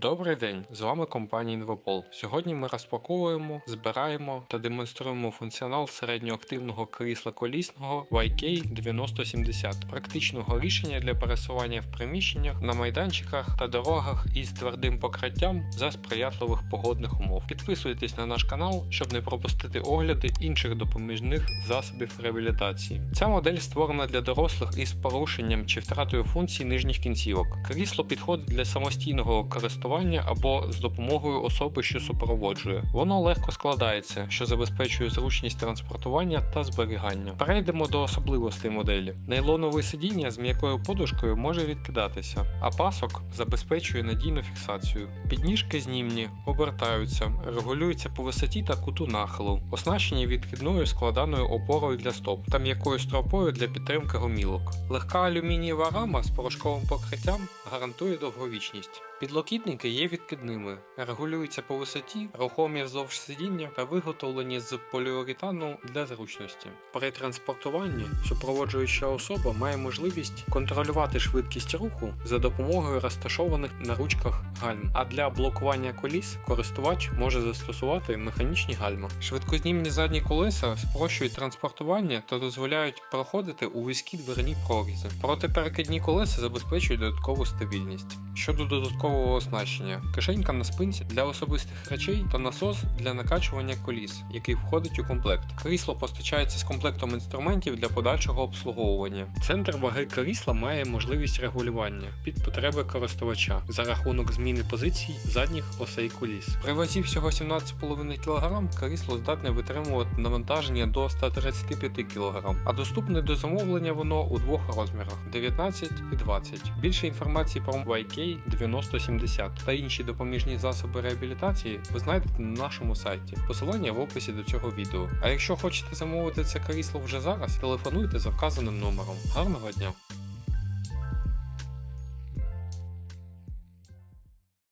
Добрий день, з вами компанія Інвопол. Сьогодні ми розпаковуємо, збираємо та демонструємо функціонал середньоактивного крісла колісного YK9070, практичного рішення для пересування в приміщеннях, на майданчиках та дорогах із твердим покриттям за сприятливих погодних умов. Підписуйтесь на наш канал, щоб не пропустити огляди інших допоміжних засобів реабілітації. Ця модель створена для дорослих із порушенням чи втратою функцій нижніх кінцівок. Крісло підходить для самостійного користування або з допомогою особи, що супроводжує. Воно легко складається, що забезпечує зручність транспортування та зберігання. Перейдемо до особливостей моделі. Нейлонове сидіння з м'якою подушкою може відкидатися, а пасок забезпечує надійну фіксацію. Підніжки знімні, обертаються, регулюються по висоті та куту нахилу, оснащені відкидною складаною опорою для стоп та м'якою стропою для підтримки гомілок. Легка алюмінієва рама з порошковим покриттям гарантує довговічність. Підлокітники є відкидними, регулюються по висоті, рухомі вздовж сидіння та виготовлені з поліуретану для зручності. При транспортуванні супроводжуюча особа має можливість контролювати швидкість руху за допомогою розташованих на ручках гальм. А для блокування коліс користувач може застосувати механічні гальма. Швидкознімні задні колеса спрощують транспортування та дозволяють проходити у вузькі дверні прорізи. Протиперекидні колеса забезпечують додаткову стабільність. Щодо додаткового оснащення, кишенька на спинці для особистих речей та насос для накачування коліс, який входить у комплект. Крісло постачається з комплектом інструментів для подальшого обслуговування. Центр ваги крісла має можливість регулювання під потреби користувача за рахунок зміни позицій задніх осей коліс. При вазі всього 17,5 кг крісло здатне витримувати навантаження до 135 кг, а доступне до замовлення воно у двох розмірах 19 і 20. Більше інформації про YK 9070 та інші допоміжні засоби реабілітації ви знайдете на нашому сайті. Посилання в описі до цього відео. А якщо хочете замовити це крісло вже зараз, телефонуйте за вказаним номером. Гарного дня!